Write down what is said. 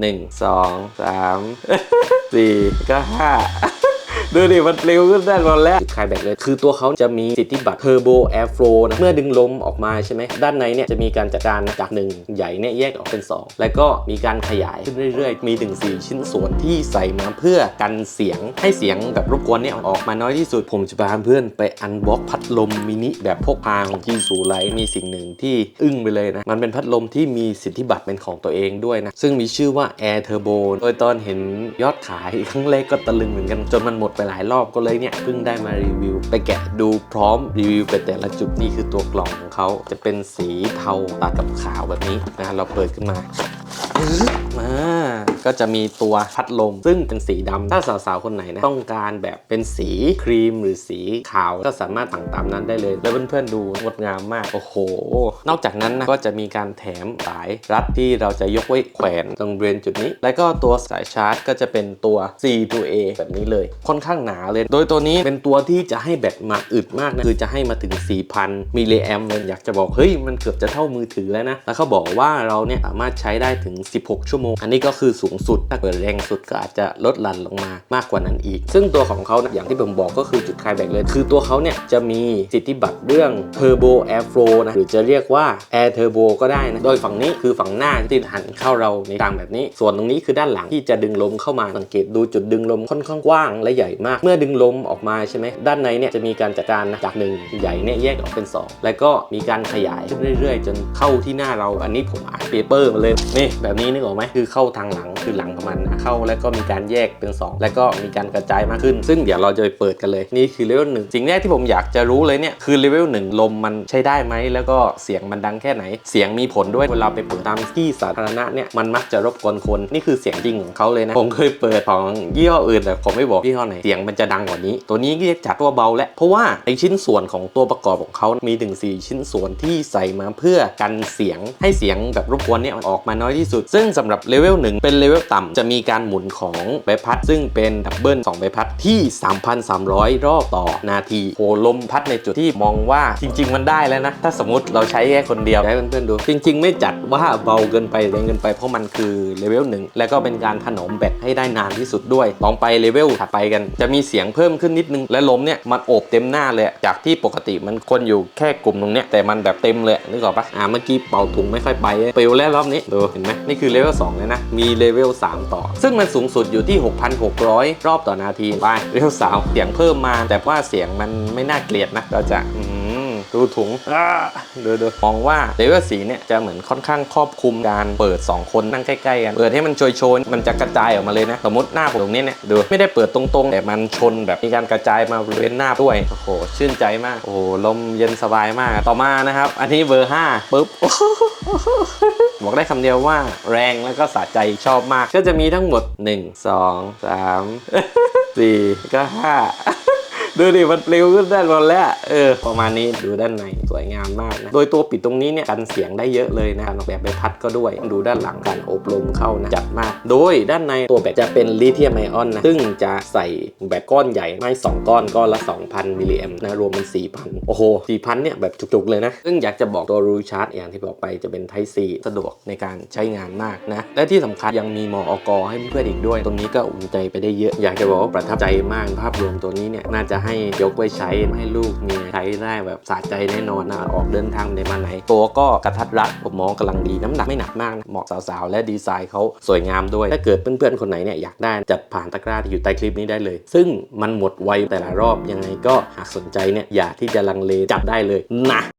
หนึ่งสองสามสี่ก็ห้า ดูดิมันเร็วขึ้นได้ตอนแรกคลายแบตเลย คือตัวเขาจะมีสิทธิบัตร Turbo Airflow นะ เมื่อดึงลมออกมาใช่ไหม ด้านในเนี่ยจะมีการจัดการจากหนึ่งใหญ่เนี่ยแยกออกเป็น 2 แล้วก็มีการขยายขึ้นเรื่อยๆ มีถึง4ชิ้นส่วนที่ใส่มาเพื่อกันเสียงให้เสียงแบบรบกวนเนี่ยออกมาน้อยที่สุด ผมจะพาเพื่อนไปอันบ็อกพัดลมมินิแบบพกพาของจีสูไลมีสิ่งหนึ่งที่อึ้งไปเลยนะ มันเป็นพัดลมที่มีสิทธิบัตรเป็นของตัวเองด้วยนะ ซึ่งมีชื่อว่า Air Turbo โดยตอนเห็นยอดขายครั้งแรกก็ตะลึงเหมือนกันจนมันหมดไปหลายรอบก็เลยเนี่ยเพิ่งได้มารีวิว ไปแกะดูพร้อมรีวิวไปแต่ละจุดนี่คือตัวกล่องของเขาจะเป็นสีเทาตัดกับขาวแบบนี้นะเราเปิดขึ้นมา มาก็จะมีตัวพัดลม ซึ่งเป็นสีดำถ้าสาวๆ คนไหนนะต้องการแบบเป็นสีครีมหรือสีขาว ก็สามารถสั่งตามนั้นได้เลย แล้วเพื่อนๆดูงดงามมาก โอ้โห นอกจากนั้นนะก็จะมีการแถมสายรัดที่เราจะยกไว้แขวนตรงบริเวณจุดนี้ แล้วก็ตัวสายชาร์จก็จะเป็นตัว C to A แบบนี้เลย ค่อนข้างหนาเลย โดยตัวนี้เป็นตัวที่จะให้แบตมาอึดมากนะคือจะให้มาถึง 4,000 มิลลิแอมเลยอยากจะบอกเฮ้ยมันเกือบจะเท่ามือถือแล้วนะแล้วเขาบอกว่าเราเนี่ยสามารถใช้ได้ถึง16 ชั่วโมง อันนี้ก็คือสูงสุด ถ้าเกิดแรงสุดก็อาจจะลดหลั่นลงมามากกว่านั้นอีก ซึ่งตัวของเขานะอย่างที่ผมบอกก็คือจุดคลายแบกเลย คือตัวเขาเนี่ยจะมีสิทธิบัตรเรื่อง Turbo Airflow นะหรือจะเรียกว่า Air Turbo ก็ได้นะ โดยฝั่งนี้คือฝั่งหน้าที่หันเข้าเราในทางแบบนี้ ส่วนตรงนี้คือด้านหลังที่จะดึงลมเข้ามา สังเกตดูจุดดึงลมค่อนข้างกว้างและใหญ่มาก เมื่อดึงลมออกมาใช่ไหมด้านในเนี่ยจะมีการจัดการนะจากหนึ่งใหญ่เนี่ยแยกออกเป็น 2 แล้วก็มีการขยายขึ้นเรื่อย ๆ จนเข้าที่หน้าเรา อันนี้ผมอ่านเปเปอร์มาเลยนี่แบบนี้นึกออกไหมคือเข้าทางหลังคือหลังของมันนะเข้าแล้วก็มีการแยกเป็น 2 แล้วก็มีการกระจายมากขึ้น ซึ่งเดี๋ยวเราจะไปเปิดกันเลยนี่คือเลเวลหนึ่งสิ่งแรกที่ผมอยากจะรู้เลยเนี่ยคือเลเวลหนึ่งลมมันใช้ได้ไหมแล้วก็เสียงมันดังแค่ไหน เสียงมีผลด้วยเวลาไปเปิดตามที่สาธารณะเนี่ยมันมักจะรบกวนคนนี่คือเสียงจริงของเขาเลยนะผมเคยเปิดของยี่ห้ออื่นแต่ผมไม่บอกยี่ห้อไหนเสียงมันจะดังกว่านี้ ตัวนี้ก็จะจัดตัวเบาแล้วเพราะว่าไอชิ้นส่วนของตัวประกอบของเขามีถึง4ชิ้นส่วนที่ใส่มาเพื่อกันเสียงให้เสียงแบบรบกวนเนี่ยออกมาน้อยที่สุดซึ่งสำหรับเลเวลหนึ่งเป็นเลเวลต่ำจะมีการหมุนของใบพัด ซึ่งเป็นดับเบิล2ใบพัดที่ 3,300 รอบต่อนาทีโหลมพัดในจุดที่มองว่าจริง ๆ มันได้แล้วนะ ถ้าสมมติเราใช้แค่คนเดียวให้เพื่อนๆดู จริง ๆ ไม่จัดว่าเบาเกินไปแรงเกินไปเพราะมันคือเลเวลหนึ่งแล้วก็เป็นการถนอมแบตให้ได้นานที่สุดด้วยลองไปเลเวลถัดไปกัน จะมีเสียงเพิ่มขึ้นนิดนึงและลมเนี่ยมันโอบเต็มหน้าเลยจากที่ปกติมันคนอยู่แค่กลุ่มตรงเนี้ยแต่มันแบบเต็มเลยนึกออกปะอ่าเมื่อกี้เป่าถุงไม่ค่อยไปเปลวแล้วรอบนี้ดูเห็นไหมนี่คือเลเวล2เลยนะ มีเลเวล3ต่อ ซึ่งมันสูงสุดอยู่ที่ 6,600 รอบต่อนาทีไปเลเวล3เสียงเพิ่มมา แต่ว่าเสียงมันไม่น่าเกลียดนะ ก็จะอืม ดูถุงอ่าดูดูมองว่าเลเวลสีเนี่ยจะเหมือนค่อนข้างครอบคลุมการเปิด 2 คนนั่งใกล้ๆกัน เปิดให้มันโชยโชนมันจะกระจายออกมาเลยนะ สมมติหน้าผมตรงนี้เนี่ยดูไม่ได้เปิดตรงๆ แต่มันชนแบบมีการกระจายมาบริเวณหน้าด้วย โอ้โห ชื่นใจมาก โอ้โห ลมเย็นสบายมาก ต่อมานะครับ อันนี้เบอร์5ปุ๊บบอกได้คำเดียวว่าแรงแล้วก็สะใจชอบมาก ก็จะมีทั้งหมด 1 2 3 4ก็5 ดูดิมันปลิวขึ้นด้านบนแล้วเออประมาณนี้ดูด้านในสวยงามมากนะโดยตัวปิดตรงนี้เนี่ยกันเสียงได้เยอะเลยนะการออกแบบใบพัดก็ด้วย ดูด้านหลังการอบลมเข้านะจัดมาก โดยด้านในตัวแบตจะเป็นลิเธียมไอออนนะซึ่งจะใส่แบตก้อนใหญ่ไม่2ก้อนก้อนละ 2,000มิลลิแอมนะรวมเป็น4,000 โอ้โห4,000เนี่ยแบบจุกๆเลยนะ ซึ่งอยากจะบอกตัวรูชาร์จอย่างที่บอกไปจะเป็น Type C สะดวกในการใช้งานมากนะ และที่สำคัญยังมีมออกให้เพื่อนอีกด้วย ตรงนี้ก็อุ่นใจไปได้เยอะ อยากจะบอกว่าประทับใจมากภาพรวมตัวนี้เนี่ยน่าจะให้ยกไว้ใช้ให้ลูกเมียใช้ได้แบบสะใจแน่นอนนะออกเดินทางในมาไหน ตัวก็กระทัดรัดผมมองกำลังดีน้ำหนักไม่หนักมากนะเหมาะสาวๆ และดีไซน์เขาสวยงามด้วย ถ้าเกิดเพื่อนๆ คนไหนเนี่ยอยากได้จัดผ่านตะกร้าที่อยู่ใต้คลิปนี้ได้เลย ซึ่งมันหมดไวแต่ละรอบยังไงก็หากสนใจเนี่ยอย่าที่จะลังเลจับได้เลยนะ